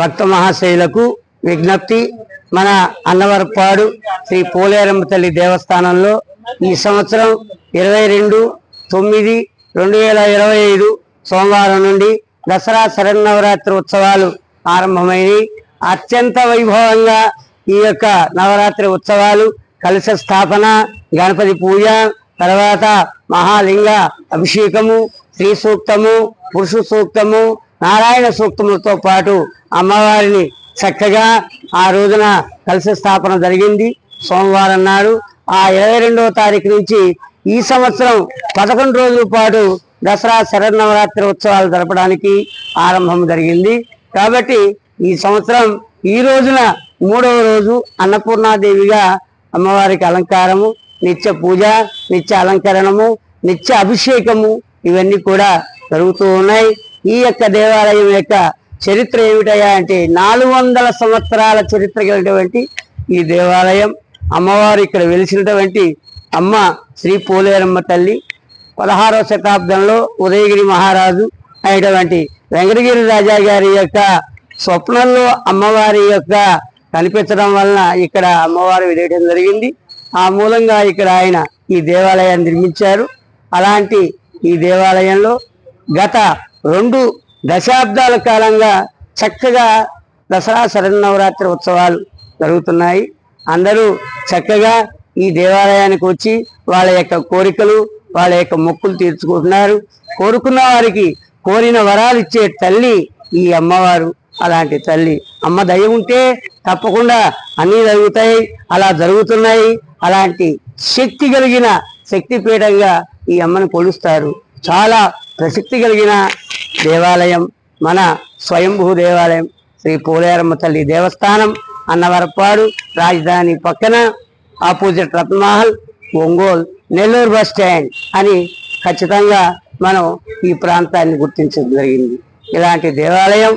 భక్త మహాశైలకు విజ్ఞప్తి. మన అన్నవరపాడు శ్రీ పోలేరమ్మ తల్లి దేవస్థానంలో ఈ సంవత్సరం ఇరవై రెండు తొమ్మిది రెండు వేల ఇరవై ఐదు సోమవారం నుండి దసరా శరన్నవరాత్రి ఉత్సవాలు ఆరంభమైనవి. అత్యంత వైభవంగా ఈ యొక్క నవరాత్రి ఉత్సవాలు కలశ స్థాపన గణపతి పూజ తర్వాత మహాలింగ అభిషేకము శ్రీ సూక్తము పురుష సూక్తము నారాయణ సూక్తములతో పాటు అమ్మవారిని చక్కగా ఆ రోజున కలిసి స్థాపన జరిగింది. సోమవారం నాడు ఆ ఇరవై రెండవ తారీఖు నుంచి ఈ సంవత్సరం పదకొండు రోజుల పాటు దసరా శరన్నవరాత్రి ఉత్సవాలు జరపడానికి ఆరంభం జరిగింది. కాబట్టి ఈ సంవత్సరం ఈ రోజున మూడవ రోజు అన్నపూర్ణాదేవిగా అమ్మవారికి అలంకారము నిత్య పూజ నిత్య అలంకరణము నిత్య అభిషేకము ఇవన్నీ కూడా జరుగుతూ ఉన్నాయి. ఈ యొక్క దేవాలయం యొక్క చరిత్ర ఏమిటయా అంటే నాలుగు వందల సంవత్సరాల చరిత్ర కలిగినటువంటి ఈ దేవాలయం. అమ్మవారు ఇక్కడ వెలిసినటువంటి అమ్మ శ్రీ పోలేరమ్మ తల్లి పదహారవ శతాబ్దంలో ఉదయగిరి మహారాజు అయినటువంటి వెంకటగిరి రాజా గారి యొక్క స్వప్నంలో అమ్మవారి యొక్క కనిపించడం వలన ఇక్కడ అమ్మవారు వెలియడం జరిగింది. ఆ మూలంగా ఇక్కడ ఆయన ఈ దేవాలయాన్ని నిర్మించారు. అలాంటి ఈ దేవాలయంలో గత రెండు దశాబ్దాల కాలంగా చక్కగా దసరా శరన్నవరాత్రి ఉత్సవాలు జరుగుతున్నాయి. అందరూ చక్కగా ఈ దేవాలయానికి వచ్చి వాళ్ళ యొక్క కోరికలు వాళ్ళ యొక్క మొక్కులు తీర్చుకుంటున్నారు. కోరుకున్న వారికి కోరిన వరాలు ఇచ్చే తల్లి ఈ అమ్మవారు. అలాంటి తల్లి అమ్మ దయ ఉంటే తప్పకుండా అన్నీ జరుగుతాయి అలా జరుగుతున్నాయి. అలాంటి శక్తి కలిగిన శక్తిపీఠంగా ఈ అమ్మను కొలుస్తారు. చాలా ప్రసిద్ధి కలిగిన దేవాలయం మన స్వయంభూ దేవాలయం శ్రీ పోలేరమ్మ తల్లి దేవస్థానం అన్నవరపాడు రాజధాని పక్కన opposite Ratnamahal Ongole Nellore bus stand అని ఖచ్చితంగా మనం ఈ ప్రాంతాన్ని గుర్తించడం జరిగింది. ఇలాంటి దేవాలయం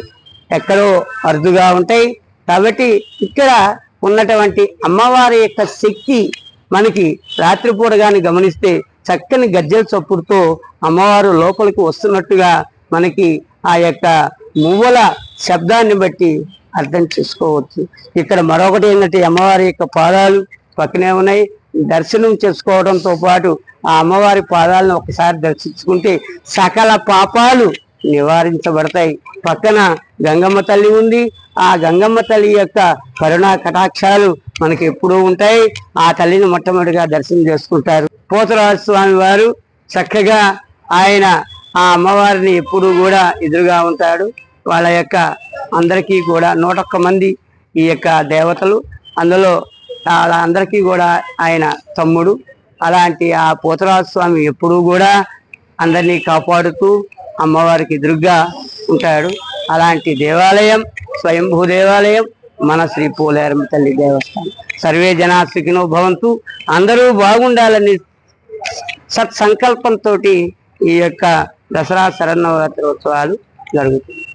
ఎక్కడో అరుదుగా ఉంటాయి. కాబట్టి ఇక్కడ ఉన్నటువంటి అమ్మవారి యొక్క శక్తి మనకి రాత్రిపూట కానీ గమనిస్తే చక్కని గజ్జల చప్పుడుతో అమ్మవారు లోపలికి వస్తున్నట్టుగా మనకి ఆ యొక్క మువ్వల శబ్దాన్ని బట్టి అర్థం చేసుకోవచ్చు. ఇక్కడ మరొకటి ఏంటంటే అమ్మవారి యొక్క పాదాలు పక్కనే ఉన్నాయి. దర్శనం చేసుకోవడంతో పాటు ఆ అమ్మవారి పాదాలను ఒకసారి దర్శించుకుంటే సకల పాపాలు నివారించబడతాయి. పక్కన గంగమ్మ తల్లి ఉంది. ఆ గంగమ్మ తల్లి యొక్క కరుణా కటాక్షాలు మనకి ఎప్పుడూ ఉంటాయి. ఆ తల్లిని మొట్టమొదటిగా దర్శనం చేసుకుంటారు. పోతరాజు స్వామి వారు చక్కగా ఆయన ఆ అమ్మవారిని ఎప్పుడూ కూడా ఎదురుగా ఉంటాడు. వాళ్ళ యొక్క అందరికీ కూడా నూటొక్క మంది ఈ యొక్క దేవతలు. అందులో వాళ్ళందరికీ కూడా ఆయన తమ్ముడు. అలాంటి ఆ పోతరాజు స్వామి ఎప్పుడూ కూడా అందరినీ కాపాడుతూ అమ్మవారికి ఎదురుగా ఉంటాడు. అలాంటి దేవాలయం స్వయంభూ దేవాలయం మన శ్రీ పోలేరమ్మ తల్లి దేవస్థానం. సర్వే జనా సుఖినో భవంతు. అందరూ బాగుండాలని సత్సంకల్పంతో ఈ యొక్క దసరా శరన్నవరాత్రి ఉత్సవాలు జరుగుతుంది